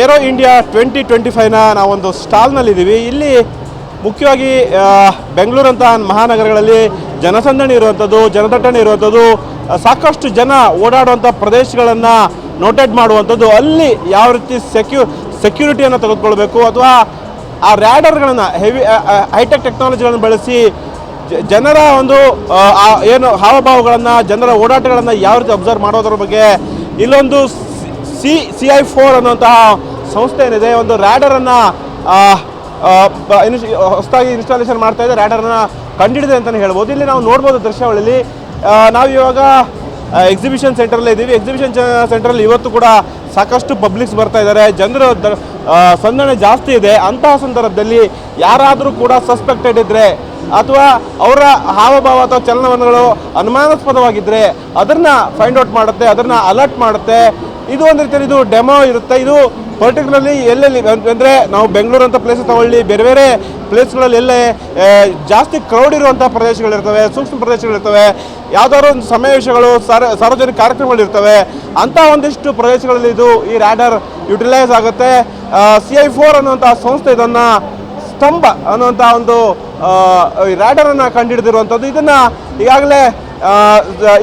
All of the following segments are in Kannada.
ಏರೋ ಇಂಡಿಯಾ ಟ್ವೆಂಟಿ ಟ್ವೆಂಟಿ ಫೈವ್ನ ನಾವೊಂದು ಸ್ಟಾಲ್ನಲ್ಲಿದ್ದೀವಿ. ಇಲ್ಲಿ ಮುಖ್ಯವಾಗಿ ಬೆಂಗಳೂರಂತಹ ಮಹಾನಗರಗಳಲ್ಲಿ ಜನಸಂದಣಿ ಇರುವಂಥದ್ದು, ಜನದಟ್ಟಣೆ ಇರುವಂಥದ್ದು ಸಾಕಷ್ಟು ಜನ ಓಡಾಡುವಂಥ ಪ್ರದೇಶಗಳನ್ನು ನೋಟೆಡ್ ಮಾಡುವಂಥದ್ದು. ಅಲ್ಲಿ ಯಾವ ರೀತಿ ಸೆಕ್ಯೂ ಸೆಕ್ಯೂರಿಟಿಯನ್ನು ತೆಗೆದುಕೊಳ್ಬೇಕು ಅಥವಾ ಆ ರ್ಯಾಡರ್ಗಳನ್ನು ಹೆವಿ ಹೈಟೆಕ್ ಟೆಕ್ನಾಲಜಿಗಳನ್ನು ಬಳಸಿ ಜನರ ಒಂದು ಏನು ಹಾವಭಾವಗಳನ್ನು, ಜನರ ಓಡಾಟಗಳನ್ನು ಯಾವ ರೀತಿ ಅಬ್ಸರ್ವ್ ಮಾಡೋದ್ರ ಬಗ್ಗೆ ಇಲ್ಲೊಂದು ಸಿ ಸಿ ಐ ಫೋರ್ ಅನ್ನುವಂತಹ ಸಂಸ್ಥೆ ಏನಿದೆ ಒಂದು ರ್ಯಾಡರನ್ನು ಹೊಸದಾಗಿ ಇನ್ಸ್ಟಾಲೇಷನ್ ಮಾಡ್ತಾ ಇದೆ. ರ್ಯಾಡರನ್ನು ಕಂಡಿಡಿದೆ ಅಂತಲೇ ಹೇಳ್ಬೋದು. ಇಲ್ಲಿ ನಾವು ನೋಡ್ಬೋದು ದೃಶ್ಯಾವಳಿಯಲ್ಲಿ. ನಾವು ಇವಾಗ ಎಕ್ಸಿಬಿಷನ್ ಸೆಂಟ್ರಲ್ಲೇ ಇದ್ದೀವಿ ಎಕ್ಸಿಬಿಷನ್ ಸೆಂಟ್ರಲ್ಲಿ ಇವತ್ತು ಕೂಡ ಸಾಕಷ್ಟು ಪಬ್ಲಿಕ್ಸ್ ಬರ್ತಾ ಇದ್ದಾರೆ. ಜನರು ಸಂದಣಿ ಜಾಸ್ತಿ ಇದೆ. ಅಂತಹ ಸಂದರ್ಭದಲ್ಲಿ ಯಾರಾದರೂ ಕೂಡ ಸಸ್ಪೆಕ್ಟೆಡ್ ಇದ್ದರೆ ಅಥವಾ ಅವರ ಹಾವಭಾವ ಅಥವಾ ಚಲನವಲನಗಳು ಅನುಮಾನಾಸ್ಪದವಾಗಿದ್ದರೆ ಅದನ್ನು ಫೈಂಡ್ ಔಟ್ ಮಾಡುತ್ತೆ, ಅದನ್ನು ಅಲರ್ಟ್ ಮಾಡುತ್ತೆ. ಇದು ಒಂದು ರೀತಿಯಲ್ಲಿ ಇದು ಡೆಮೋ ಇರುತ್ತೆ. ಇದು ಪರ್ಟಿಕ್ಯುಲರ್ಲಿ ಎಲ್ಲೆಲ್ಲಿ ಅಂದರೆ ನಾವು ಬೆಂಗಳೂರು ಅಂತ ಪ್ಲೇಸ್ ತಗೊಳ್ಳಿ, ಬೇರೆ ಬೇರೆ ಪ್ಲೇಸ್ಗಳಲ್ಲಿ ಎಲ್ಲೇ ಜಾಸ್ತಿ ಕ್ರೌಡ್ ಇರುವಂಥ ಪ್ರದೇಶಗಳಿರ್ತವೆ ಸೂಕ್ಷ್ಮ ಪ್ರದೇಶಗಳಿರ್ತವೆ ಯಾವುದಾದ್ರು ಒಂದು ಸಮಾವೇಶಗಳು ಸಾರ್ವಜನಿಕ ಸಾರ್ವಜನಿಕ ಕಾರ್ಯಕ್ರಮಗಳಿರ್ತವೆ ಅಂಥ ಒಂದಿಷ್ಟು ಪ್ರದೇಶಗಳಲ್ಲಿ ಇದು ಈ ರ್ಯಾಡರ್ ಯುಟಿಲೈಸ್ ಆಗುತ್ತೆ. ಸಿ ಐ ಫೋರ್ ಅನ್ನುವಂಥ ಸಂಸ್ಥೆ ಇದನ್ನು ಸ್ತಂಭ ಅನ್ನುವಂಥ ಒಂದು ರ್ಯಾಡರನ್ನು ಕಂಡುಹಿಡಿದಿರುವಂಥದ್ದು ಇದನ್ನು ಈಗಾಗಲೇ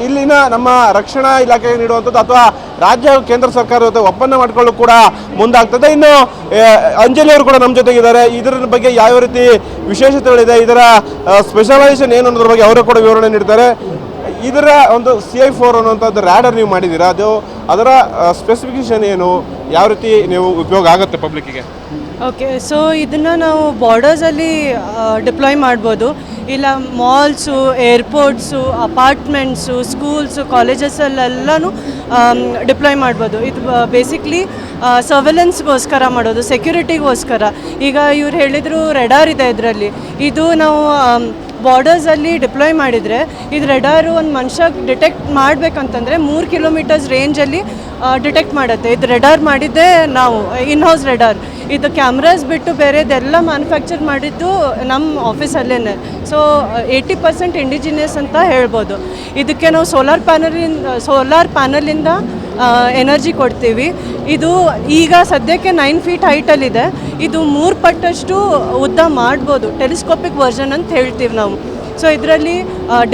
ಇಲ್ಲಿನ ನಮ್ಮ ರಕ್ಷಣಾ ಇಲಾಖೆಗೆ ನೀಡುವಂಥದ್ದು ಅಥವಾ ರಾಜ್ಯ ಕೇಂದ್ರ ಸರ್ಕಾರ ಜೊತೆ ಒಪ್ಪಂದ ಮಾಡಿಕೊಳ್ಳಲು ಕೂಡ ಮುಂದಾಗ್ತದೆ. ಇನ್ನು ಅಂಜಲಿ ಅವರು ಕೂಡ ನಮ್ಮ ಜೊತೆಗಿದ್ದಾರೆ. ಇದರ ಬಗ್ಗೆ ಯಾವ ರೀತಿ ವಿಶೇಷತೆಗಳಿದೆ, ಇದರ ಸ್ಪೆಷಲೈಸೇಷನ್ ಏನು ಅನ್ನೋದ್ರ ಬಗ್ಗೆ ಅವರು ಕೂಡ ವಿವರಣೆ ನೀಡ್ತಾರೆ. ಇದರ ಒಂದು ಸಿ ಐ ಫೋರ್ ಅನ್ನುವಂಥದ್ದು ರ್ಯಾಡರ್ ನೀವು ಮಾಡಿದ್ದೀರ? ಅದು, ಅದರ ಸ್ಪೆಸಿಫಿಕೇಶನ್ ಏನು? ಯಾವ ರೀತಿ ನೀವು ಉಪಯೋಗ ಆಗುತ್ತೆ ಪಬ್ಲಿಕ್ಕಿಗೆ ಓಕೆ ಸೊ ಇದನ್ನು ನಾವು ಬಾರ್ಡರ್ಸಲ್ಲಿ ಡಿಪ್ಲಾಯ್ ಮಾಡ್ಬೋದು. ಇಲ್ಲ ಮಾಲ್ಸು, ಏರ್ಪೋರ್ಟ್ಸು, ಅಪಾರ್ಟ್ಮೆಂಟ್ಸು, ಸ್ಕೂಲ್ಸು ಕಾಲೇಜಸಲ್ಲೆಲ್ಲನೂ ಡಿಪ್ಲಾಯ್ ಮಾಡ್ಬೋದು. ಇದು ಬೇಸಿಕ್ಲಿ ಸರ್ವೆಲೆನ್ಸ್ಗೋಸ್ಕರ ಮಾಡೋದು, ಸೆಕ್ಯೂರಿಟಿಗೋಸ್ಕರ. ಈಗ ಇವ್ರು ಹೇಳಿದರು ರೆಡಾರ್ ಇದೆ ಇದರಲ್ಲಿ. ಇದು ನಾವು ಬಾರ್ಡರ್ಸಲ್ಲಿ ಡಿಪ್ಲಾಯ್ ಮಾಡಿದರೆ ಇದು ರೆಡಾರು ಒಂದು ಮನುಷ್ಯ ಡಿಟೆಕ್ಟ್ ಮಾಡಬೇಕಂತಂದರೆ ಮೂರು ಕಿಲೋಮೀಟರ್ಸ್ ರೇಂಜಲ್ಲಿ ಡಿಟೆಕ್ಟ್ ಮಾಡುತ್ತೆ. ಇದು ರೆಡಾರ್ ಮಾಡಿದ್ದೇ ನಾವು ಇನ್ ಹೌಸ್ ರೆಡಾರ್. ಇದು ಕ್ಯಾಮ್ರಾಸ್ ಬಿಟ್ಟು ಬೇರೆದೆಲ್ಲ ಮ್ಯಾನುಫ್ಯಾಕ್ಚರ್ ಮಾಡಿದ್ದು ನಮ್ಮ ಆಫೀಸಲ್ಲೇ ಸೊ ಏಯ್ಟಿ ಪರ್ಸೆಂಟ್ ಇಂಡಿಜಿನಿಯಸ್ ಅಂತ ಹೇಳ್ಬೋದು. ಇದಕ್ಕೆ ನಾವು ಸೋಲಾರ್ ಪ್ಯಾನಲಿಂದ ಸೋಲಾರ್ ಪ್ಯಾನಲಿಂದ ಎನರ್ಜಿ ಕೊಡ್ತೀವಿ. ಇದು ಈಗ ಸದ್ಯಕ್ಕೆ ನೈನ್ ಫೀಟ್ ಹೈಟಲ್ಲಿದೆ ಇದು. ಮೂರು ಪಟ್ಟಷ್ಟು ಉದ್ದ ಮಾಡ್ಬೋದು. ಟೆಲಿಸ್ಕೋಪಿಕ್ ವರ್ಷನ್ ಅಂತ ಹೇಳ್ತೀವಿ ನಾವು. ಸೊ ಇದರಲ್ಲಿ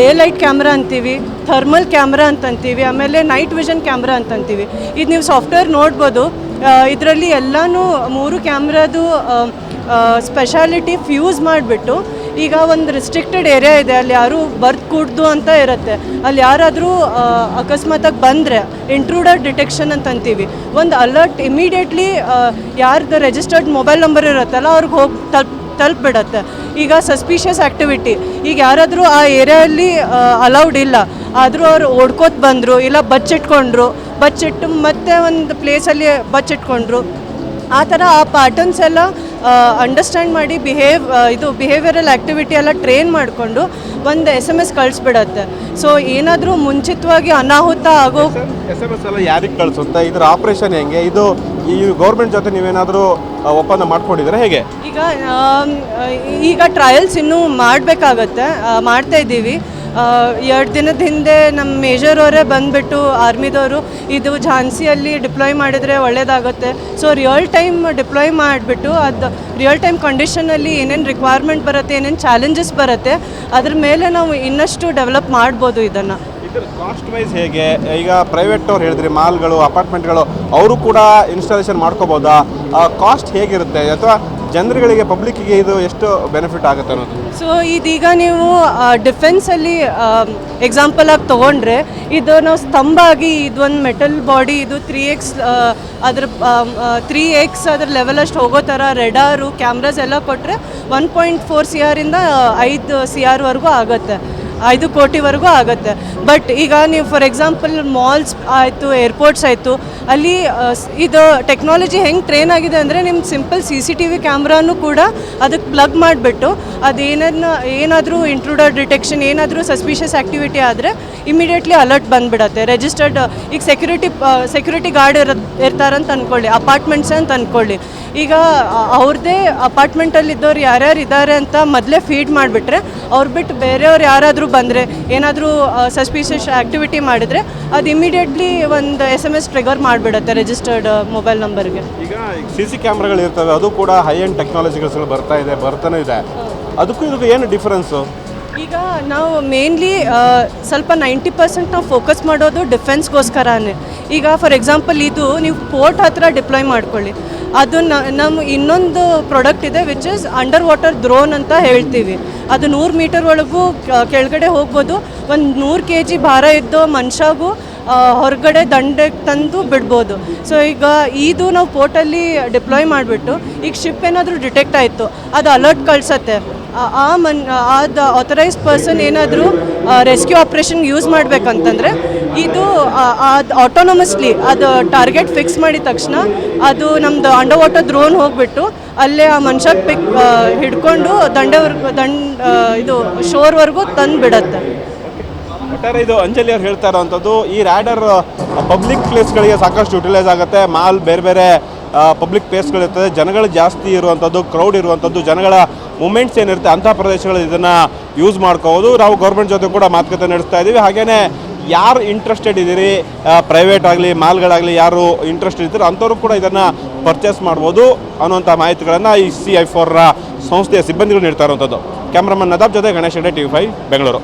ಡೇ ಲೈಟ್ ಕ್ಯಾಮ್ರಾ ಅಂತೀವಿ ಥರ್ಮಲ್ ಕ್ಯಾಮ್ರಾ ಅಂತಂತೀವಿ ಆಮೇಲೆ ನೈಟ್ ವಿಷನ್ ಕ್ಯಾಮ್ರಾ ಅಂತಂತೀವಿ ಇದು ನೀವು ಸಾಫ್ಟ್ವೇರ್ ನೋಡ್ಬೋದು. ಇದರಲ್ಲಿ ಎಲ್ಲನೂ ಮೂರು ಕ್ಯಾಮ್ರಾದು ಸ್ಪೆಷಾಲಿಟಿ ಫ್ಯೂಸ್ ಮಾಡಿಬಿಟ್ಟು ಈಗ ಒಂದು ರಿಸ್ಟ್ರಿಕ್ಟೆಡ್ ಏರಿಯಾ ಇದೆ, ಅಲ್ಲಿ ಯಾರು ಬರ್ದು ಕೂಡ್ದು ಅಂತ ಇರುತ್ತೆ. ಅಲ್ಲಿ ಯಾರಾದರೂ ಅಕಸ್ಮಾತಾಗಿ ಬಂದರೆ ಇಂಟ್ರೂಡರ್ ಡಿಟೆಕ್ಷನ್ ಅಂತ ಅಂತೀವಿ. ಒಂದು ಅಲರ್ಟ್ ಇಮಿಡಿಯೇಟ್ಲಿ ಯಾರ್ದು ರಿಜಿಸ್ಟರ್ಡ್ ಮೊಬೈಲ್ ನಂಬರ್ ಇರುತ್ತಲ್ಲ, ಅವ್ರಿಗೆ ಹೋಗಿ ತಲುಪ್ ತಲುಪಿಬಿಡತ್ತೆ. ಈಗ ಸಸ್ಪಿಷಿಯಸ್ ಆ್ಯಕ್ಟಿವಿಟಿ ಈಗ ಯಾರಾದರೂ ಆ ಏರಿಯಲ್ಲಿ ಅಲೌಡ್ ಇಲ್ಲ. ಆದರೂ ಅವ್ರು ಓಡ್ಕೋತ ಬಂದರು, ಇಲ್ಲ ಬಚ್ಚಿಟ್ಕೊಂಡ್ರು. ಬಚ್ಚಿಟ್ಟು ಮತ್ತೆ ಒಂದು ಪ್ಲೇಸಲ್ಲಿ ಬಚ್ಚಿಟ್ಕೊಂಡ್ರು. ಆ ಥರ ಆ ಪ್ಯಾಟರ್ನ್ಸ್ ಎಲ್ಲ ಅಂಡರ್ಸ್ಟ್ಯಾಂಡ್ ಮಾಡಿ ಬಿಹೇವ್ ಇದು ಬಿಹೇವಿಯರಲ್ ಆ್ಯಕ್ಟಿವಿಟಿ ಎಲ್ಲ ಟ್ರೈನ್ ಮಾಡಿಕೊಂಡು ಒಂದು ಎಸ್ ಎಂ ಎಸ್ ಕಳಿಸ್ಬಿಡತ್ತೆ. ಸೊ ಏನಾದರೂ ಮುಂಚಿತವಾಗಿ ಅನಾಹುತ ಆಗೋ ಎಸ್ ಎಂ ಎಸ್ ಎಲ್ಲ ಯಾರಿಗೆ ಕಳಿಸುತ್ತೆ? ಇದರ ಆಪರೇಷನ್ ಹೆಂಗೆ? ಇದು ಈ ಗೌರ್ಮೆಂಟ್ ಜೊತೆ ನೀವೇನಾದರೂ ಒಪ್ಪಂದ ಮಾಡ್ಕೊಂಡಿದ್ರೆ ಹೇಗೆ? ಈಗ ಈಗ ಟ್ರಯಲ್ಸ್ ಇನ್ನೂ ಮಾಡಬೇಕಾಗತ್ತೆ ಮಾಡ್ತಾ ಇದ್ದೀವಿ. ಎರಡು ದಿನದ ಹಿಂದೆ ನಮ್ಮ ಮೇಜರ್ ಅವರೇ ಬಂದುಬಿಟ್ಟು ಆರ್ಮಿದವರು, ಇದು ಝಾನ್ಸಿಯಲ್ಲಿ ಡಿಪ್ಲಾಯ್ ಮಾಡಿದರೆ ಒಳ್ಳೆಯದಾಗುತ್ತೆ ಸೊ ರಿಯಲ್ ಟೈಮ್ ಡಿಪ್ಲಾಯ್ ಮಾಡಿಬಿಟ್ಟು ಅದು ರಿಯಲ್ ಟೈಮ್ ಕಂಡೀಷನಲ್ಲಿ ಏನೇನು ರಿಕ್ವೈರ್ಮೆಂಟ್ ಬರುತ್ತೆ, ಏನೇನು ಚಾಲೆಂಜಸ್ ಬರುತ್ತೆ, ಅದ್ರ ಮೇಲೆ ನಾವು ಇನ್ನಷ್ಟು ಡೆವಲಪ್ ಮಾಡ್ಬೋದು ಇದನ್ನು. ಕಾಸ್ಟ್ ವೈಸ್ ಹೇಗೆ? ಈಗ ಪ್ರೈವೇಟ್ ಅವ್ರು ಹೇಳಿದ್ರಿ ಮಾಲ್ಗಳು ಅಪಾರ್ಟ್ಮೆಂಟ್ಗಳು ಅವರು ಕೂಡ ಇನ್ಸ್ಟಾಲೇಷನ್ ಮಾಡ್ಕೋಬೋದಾ? ಕಾಸ್ಟ್ ಹೇಗಿರುತ್ತೆ? ಅಥವಾ ಜನರುಗಳಿಗೆ ಪಬ್ಲಿಕ್ಕಿಗೆ ಇದು ಎಷ್ಟು ಬೆನಿಫಿಟ್ ಆಗುತ್ತೆ ಅನ್ನೋದು. ಸೊ ಇದೀಗ ನೀವು ಡಿಫೆನ್ಸಲ್ಲಿ ಎಕ್ಸಾಂಪಲ್ ಆಗಿ ತೊಗೊಂಡ್ರೆ, ಇದು ನಾವು ಸ್ತಂಭ ಆಗಿ ಇದೊಂದು ಮೆಟಲ್ ಬಾಡಿ ಇದು ತ್ರೀ ಎಕ್ಸ್ ಅದ್ರ ತ್ರೀ ಎಕ್ಸ್ ಅದ್ರ ಲೆವೆಲ್ ಅಷ್ಟು ಹೋಗೋ ಥರ ರೆಡಾರು ಕ್ಯಾಮ್ರಾಸ್ ಎಲ್ಲ ಕೊಟ್ಟರೆ ಒನ್ ಪಾಯಿಂಟ್ ಫೋರ್ ಸಿ ಆರಿಂದ ಐದು ಸಿ ಆರ್ವರೆಗೂ ಆಗುತ್ತೆ. ಐದು ಕೋಟಿವರೆಗೂ ಆಗುತ್ತೆ. ಬಟ್ ಈಗ ನೀವು ಫಾರ್ ಎಕ್ಸಾಂಪಲ್ ಮಾಲ್ಸ್ ಆಯಿತು ಏರ್ಪೋರ್ಟ್ಸ್ ಆಯಿತು, ಅಲ್ಲಿ ಇದು ಟೆಕ್ನಾಲಜಿ ಹೆಂಗೆ ಟ್ರೈನ್ ಆಗಿದೆ ಅಂದರೆ ನಿಮ್ಮ simple C C T V ಕ್ಯಾಮ್ರಾನು ಕೂಡ ಅದಕ್ಕೆ ಪ್ಲಗ್ ಮಾಡಿಬಿಟ್ಟು ಅದೇನನ್ನ, ಏನಾದರೂ ಇಂಟ್ರೂಡರ್ ಡಿಟೆಕ್ಷನ್ ಏನಾದರೂ ಸಸ್ಪಿಷಿಯಸ್ ಆ್ಯಕ್ಟಿವಿಟಿ ಆದರೆ ಇಮಿಡಿಯೇಟ್ಲಿ ಅಲರ್ಟ್ ಬಂದುಬಿಡತ್ತೆ. ರಿಜಿಸ್ಟರ್ಡ್ ಈಗ ಸೆಕ್ಯೂರಿಟಿ ಸೆಕ್ಯೂರಿಟಿ ಗಾರ್ಡ್ ಇರ ಇರ್ತಾರಂತ ಅಂದ್ಕೊಳ್ಳಿ ಅಪಾರ್ಟ್ಮೆಂಟ್ಸ್ ಅಂತ ಅಂದ್ಕೊಳ್ಳಿ ಈಗ ಅವ್ರದ್ದೇ ಅಪಾರ್ಟ್ಮೆಂಟಲ್ಲಿ ಇದ್ದವ್ರು ಯಾರ್ಯಾರು ಇದ್ದಾರೆ ಅಂತ ಮೊದಲೇ ಫೀಡ್ ಮಾಡಿಬಿಟ್ರೆ ಅವ್ರು ಬಿಟ್ಟು ಬೇರೆಯವ್ರು ಯಾರಾದರೂ ಯಾರಾದರೂ ಬಂದರೆ ಏನಾದರೂ ಸಸ್ಪಿಷಿಯಸ್ ಆ್ಯಕ್ಟಿವಿಟಿ ಮಾಡಿದರೆ ಅದು ಇಮಿಡಿಯೇಟ್ಲಿ ಒಂದು ಎಸ್ ಎಂ ಎಸ್ ಟ್ರಿಗರ್ ಮಾಡಿಬಿಡುತ್ತೆ ರಿಜಿಸ್ಟರ್ಡ್ ಮೊಬೈಲ್ ನಂಬರ್ಗೆ ಈಗ ಸಿ ಸಿ ಕ್ಯಾಮ್ರಾಗಳು ಇರ್ತವೆ ಅದು ಕೂಡ ಹೈ ಎಂಡ್ ಟೆಕ್ನಾಲಜಿಗಳು ಬರ್ತಾ ಇದೆ ಬರ್ತಾನೆ ಇದೆ. ಅದಕ್ಕೂ ಇದಕ್ಕೂ ಏನು ಡಿಫರೆನ್ಸು ಈಗ ನಾವು ಮೇನ್ಲಿ ಸ್ವಲ್ಪ ನೈಂಟಿ ಪರ್ಸೆಂಟ್ ನಾವು ಫೋಕಸ್ ಮಾಡೋದು ಡಿಫೆನ್ಸ್ಗೋಸ್ಕರನೇ ಈಗ ಫಾರ್ ಎಕ್ಸಾಂಪಲ್ ಇದು ನೀವು ಪೋರ್ಟ್ ಹತ್ರ ಡಿಪ್ಲಾಯ್ ಮಾಡ್ಕೊಳ್ಳಿ. ಅದು ನಮ್ಮ ಇನ್ನೊಂದು ಪ್ರಾಡಕ್ಟ್ ಇದೆ which is under water drone ಅಂತ ಹೇಳ್ತೀವಿ. ಅದು ನೂರು ಮೀಟರ್ ಒಳಗೂ ಕೆಳಗಡೆ ಹೋಗ್ಬೋದು. ಒಂದು ನೂರು ಕೆ ಜಿ ಭಾರ ಇದ್ದೋ ಮನುಷ್ಯಗೂ ಹೊರಗಡೆ ದಂಡಕ್ಕೆ ತಂದು ಬಿಡ್ಬೋದು. ಸೊ ಈಗ ಇದು ನಾವು ಪೋರ್ಟಲ್ಲಿ ಡಿಪ್ಲಾಯ್ ಮಾಡಿಬಿಟ್ಟು, ಈಗ ಶಿಪ್ ಏನಾದರೂ ಡಿಟೆಕ್ಟ್ ಆಯಿತು, ಅದು ಅಲರ್ಟ್ ಕಳಿಸತ್ತೆ. ಆ- ಮನ್ ಅದು ಆಥರೈಸ್ಡ್ ಪರ್ಸನ್ ಏನಾದರೂ ರೆಸ್ಕ್ಯೂ ಆಪ್ರೇಷನ್ ಯೂಸ್ ಮಾಡಬೇಕಂತಂದರೆ, ಇದು ಅದು ಆಟೋನಮಸ್ಲಿ ಅದು ಟಾರ್ಗೆಟ್ ಫಿಕ್ಸ್ ಮಾಡಿದ ತಕ್ಷಣ, ಅದು ನಮ್ಮದು ಅಂಡರ್ ವಾಟರ್ ಡ್ರೋನ್ ಹೋಗಿಬಿಟ್ಟು, ಅಲ್ಲೇ ಆ ಮನುಷ್ಯ ಪಿಕ್ ಹಿಡ್ಕೊಂಡು ದಂಡೆವರೆಗೂ ದಂಡ ಇದು ಶೋರ್ವರೆಗೂ ತಂದು ಬಿಡತ್ತೆ ಒಟ್ಟಾರೆ ಇದು ಅಂಜಲಿ ಅವ್ರು ಹೇಳ್ತಾ ಇರೋವಂಥದ್ದು, ಈ ರ್ಯಾಡರ್ ಪಬ್ಲಿಕ್ ಪ್ಲೇಸ್ಗಳಿಗೆ ಸಾಕಷ್ಟು ಯುಟಿಲೈಸ್ ಆಗುತ್ತೆ. ಮಾಲ್ ಬೇರೆ ಬೇರೆ ಪಬ್ಲಿಕ್ ಪ್ಲೇಸ್ಗಳಿರ್ತದೆ ಜನಗಳು ಜಾಸ್ತಿ ಇರುವಂಥದ್ದು ಕ್ರೌಡ್ ಇರುವಂಥದ್ದು, ಜನಗಳ ಮೂಮೆಂಟ್ಸ್ ಏನಿರುತ್ತೆ ಅಂಥ ಪ್ರದೇಶಗಳು ಇದನ್ನು ಯೂಸ್ ಮಾಡ್ಕೋಬೋದು. ನಾವು ಗೌರ್ಮೆಂಟ್ ಜೊತೆ ಕೂಡ ಮಾತುಕತೆ ನಡೆಸ್ತಾ ಇದ್ದೀವಿ. ಹಾಗೆಯೇ ಯಾರು ಇಂಟ್ರೆಸ್ಟೆಡ್ ಇದ್ದೀರಿ ಪ್ರೈವೇಟ್ ಆಗಲಿ, ಮಾಲ್ಗಳಾಗಲಿ, ಯಾರು ಇಂಟ್ರೆಸ್ಟ್ ಇರ್ತೀರೋ ಅಂಥವ್ರು ಕೂಡ ಇದನ್ನು ಪರ್ಚೇಸ್ ಮಾಡ್ಬೋದು ಅನ್ನುವಂಥ ಮಾಹಿತಿಗಳನ್ನು ಈ ಸಿ ಐ ಫೋರ್ರ ಸಂಸ್ಥೆಯ ಸಿಬ್ಬಂದಿಗಳು ನೀಡ್ತಾ ಇರುವಂಥದ್ದು. ಕ್ಯಾಮ್ರಾಮನ್ ನದಾಬ್ ಜೊತೆ Ganesh Hegde T V five Bengaluru.